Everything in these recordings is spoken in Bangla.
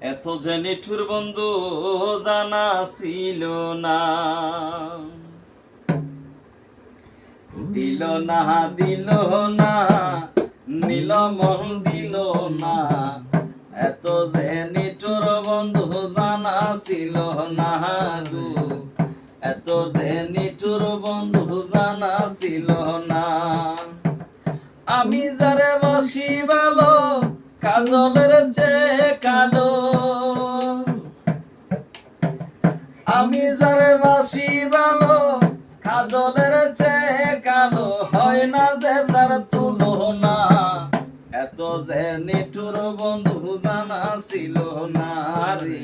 এত যে নিঠুর বন্ধু জানা ছিল না। দিল না দিল না, নীল মন দিল না। এত যে নিঠুর বন্ধু জানা ছিল না গো। এত যে নিঠুর বন্ধু জানা ছিল না। আমি যারে বসি ভালো কাজলের চেয়ে কালো, আমি যারে বাসি ভালো, কাজলের চেয়ে কালো, হয় না যে তার তুলনা। এত যে নিঠুর বন্ধু জানা ছিল না রে।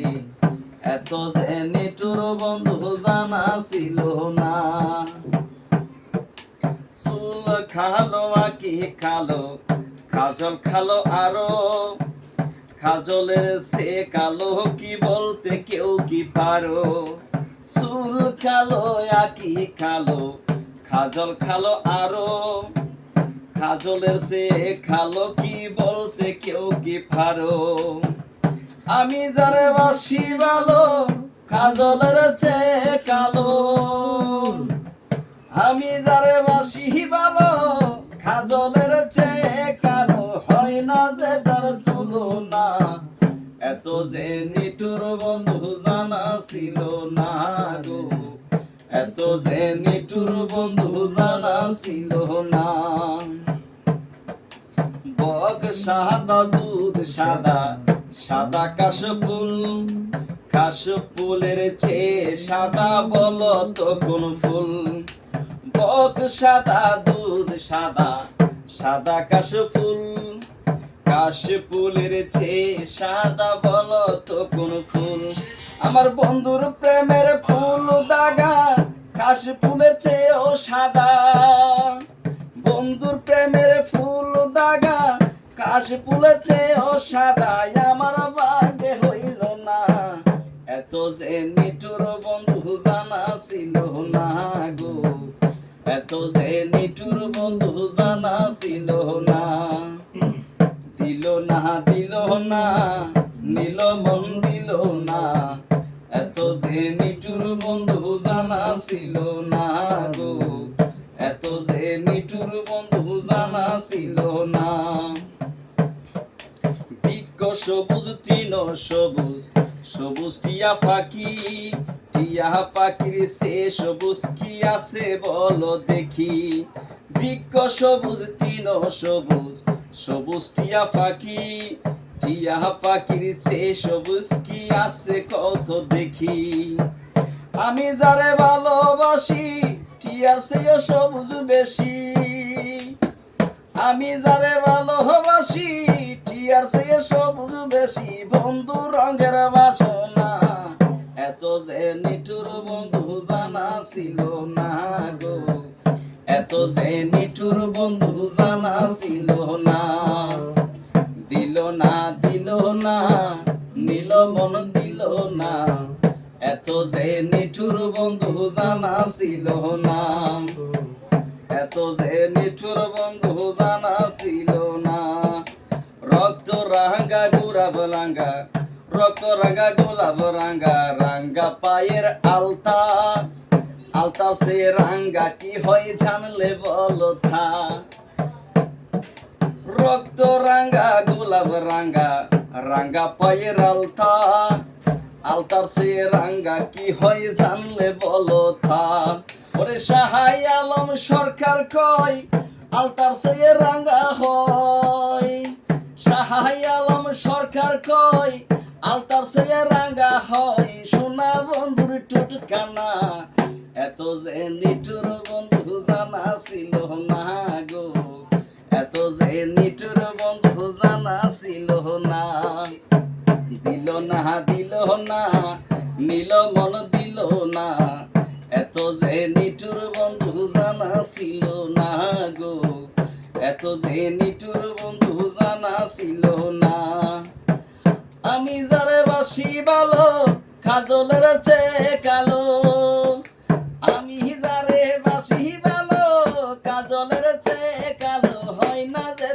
এত যে নিঠুর বন্ধু জানা ছিল না। চুল খালো, আকি খালো কাজল খালো আরও। কাজলের সে কালো কি বলতে কেউ কি পারো? চুল খালো, আকি খালো, কাজল খালো আরও। কাজলের সে খালো কি বলতে কেউ কি পারো? আমি যারে বাসি ভালো, কাজলের চেয়ে কালো। আমি যারে এত যে নিটুর বন্ধু জানা ছিল না গো। এত যে নিটুর বন্ধু জানা ছিল না। বক সাদা, দুধ সাদা সাদা কাশফুল। কাশফুলের চেয়ে সাদা বলো তো কোন ফুল। বক সাদা, দুধ সাদা সাদা কাশফুল। কাশফুলের চেয়ে সাদা বলো তো কোন ফুল? আমার বন্ধুর প্রেমের ফুল দাগা কাশফুলের চেয়েও সাদা। বন্ধুর প্রেমের ফুল দাগা কাশ ফুলের চেয়েও সাদা। আমার বাগে হইল না। এত যে নিটুর বন্ধু জানা ছিল না গো। এত যে নিটুর বন্ধু জানা ছিল না। দিল না দিল না, নীল মন দিল না। এত যে নিটুর বন্ধু জানা ছিল না গো, এত যে নিটুর বন্ধু জানা ছিল না। বৃক্ষ সবুজ, তৃণ সবুজ সবুজ টিয়া পাখি, টিয়া পাখির সে সবুজ কি আছে বলো দেখি। বৃক্ষ সবুজ, তৃণ সবুজ সবুজ টিয়া পাখি, টিয়া পাখির সে সবুজ কি আছে কত দেখি? আমি যারে ভালোবাসি, টিয়ার চেয়ে সবুজ বেশি। আমি যারে ভালোবাসি, টিয়ার চেয়ে সবুজ বেশি। বন্ধু রঙের বাসনা, এত যে নিঠুর বন্ধু জানা ছিল না গো। এত যে নিঠুর বন্ধু এত যে নিঠুর বন্ধু জানা ছিল না। এত যে নিঠুর বন্ধু জানা ছিল না। রক্ত রাঙ্গা গুড়াব রাঙ্গা রক্ত রাঙ্গা গোলাপ রাঙ্গা রাঙ্গা পায়ের আলতা। আলতা সে রাঙ্গা কি হয় জানলে বলো থা। রক্ত রাঙ্গা গোলাপ রাঙ্গা রাঙ্গা পায়ের আলতা। আলতার সে রাঙ্গা কি হয় জানলে বলো থা ওরে সাহাই আলম সরকার কয় আলতার সে রাঙ্গা হয়। সাহাই আলম সরকার কয় আলতার সে রাঙ্গা হয়। সোনা বন্ধুর টুটকানা। এত যে নিঠুর বন্ধু জানা ছিল না। দিল না দিল না, নীল মন দিল না। এত যে নিঠুর বন্ধু জানা ছিল না গো। এত যে নিঠুর বন্ধু জানা ছিল না। আমি যারে বাসি ভালো কাজলের চেয়ে কালো। আমি যারে বাসি ভালো কাজলের চেয়ে কালো। হয় না যে